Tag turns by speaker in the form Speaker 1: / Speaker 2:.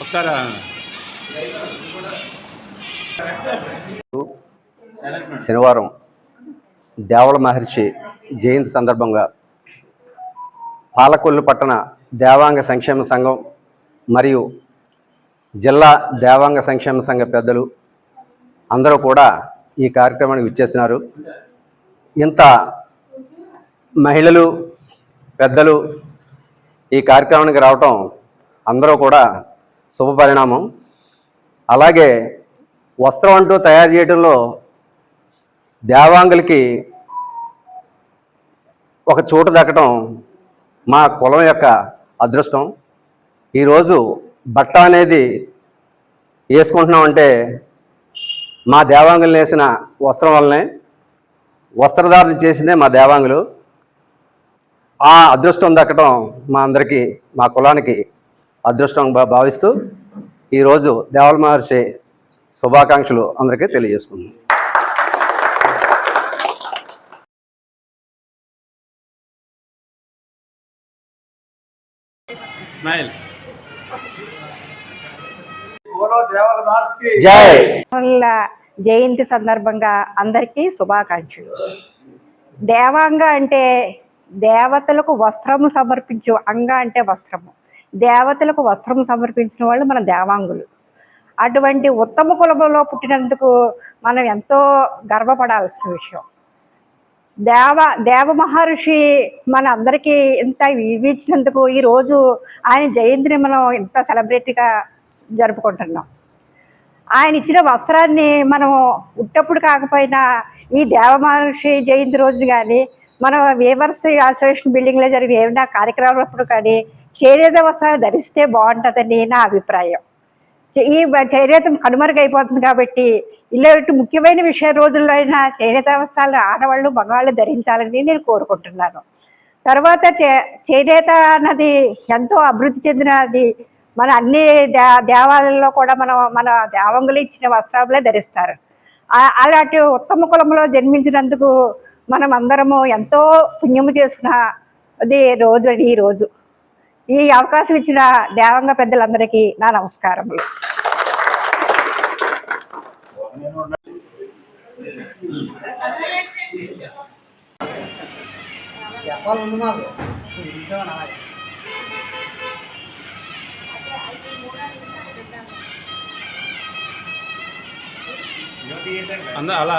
Speaker 1: ఒకసారి
Speaker 2: శనివారం దేవల మహర్షి జయంతి సందర్భంగా పాలకొల్లు పట్టణ దేవాంగ సంక్షేమ సంఘం మరియు జిల్లా దేవాంగ సంక్షేమ సంఘ పెద్దలు అందరూ కూడా ఈ కార్యక్రమానికి విచ్చేసినారు ఇంత మహిళలు పెద్దలు ఈ కార్యక్రమానికి రావటం అందరూ కూడా శుభ పరిణామం. అలాగే వస్త్రం అంటూ తయారు చేయడంలో దేవాంగులకి ఒక చోటు దక్కడం మా కులం యొక్క అదృష్టం. ఈరోజు బట్ట అనేది వేసుకుంటున్నామంటే మా దేవాంగులు వేసిన వస్త్రం వల్లనే వస్త్రధారణ చేసిందే మా దేవాంగులు. ఆ అదృష్టం దక్కడం మా అందరికీ మా కులానికి అదృష్టంగా భావిస్తూ ఈరోజు దేవల మహర్షి శుభాకాంక్షలు అందరికీ తెలియజేసుకుంటున్నాం.
Speaker 1: స్మైల్.
Speaker 2: జై.
Speaker 3: జయంతి సందర్భంగా అందరికీ శుభాకాంక్షలు. దేవాంగ అంటే దేవతలకు వస్త్రము సమర్పించు అంగ అంటే వస్త్రము. దేవతలకు వస్త్రం సమర్పించిన వాళ్ళు మన దేవాంగులు. అటువంటి ఉత్తమ కులంలో పుట్టినందుకు మనం ఎంతో గర్వపడాల్సిన విషయం. దేవ దేవ మహర్షి మన అందరికీ ఇంత ఇచ్చినందుకు ఈరోజు ఆయన జయంతిని మనం ఇంత సెలబ్రేట్గా జరుపుకుంటున్నాం. ఆయన ఇచ్చిన వస్త్రాన్ని మనం ఉట్టప్పుడు కాకపోయినా ఈ దేవమహర్షి జయంతి రోజున కానీ మనం వేవర్స్ అసోసియేషన్ బిల్డింగ్లో జరిగిన ఏమైనా కార్యక్రమాలప్పుడు కానీ చేనేత వస్త్రాలు ధరిస్తే బాగుంటుందని నా అభిప్రాయం. చే- ఈ చేనేత కనుమరుగైపోతుంది కాబట్టి ఇలాంటి ముఖ్యమైన విషయ రోజుల్లో అయినా చేనేత వస్త్రాలు ఆడవాళ్ళు మగవాళ్ళు ధరించాలని నేను కోరుకుంటున్నాను. తర్వాత చే చేనేత అన్నది ఎంతో అభివృద్ధి చెందినది మన అన్ని దే దేవాలయాల్లో కూడా మనం మన దేవంగులు ఇచ్చిన వస్త్రాలే ధరిస్తారు. అలాంటి ఉత్తమ కులంలో జన్మించినందుకు మనం అందరము ఎంతో పుణ్యము చేసుకున్న అది రోజు ఈ రోజు. ఈ అవకాశం ఇచ్చిన దేవంగ పెద్దలందరికీ నా నమస్కారములు.
Speaker 4: చెప్పాలి మాకు ఇంకేమన్నా అలాగే
Speaker 1: అందరూ అలా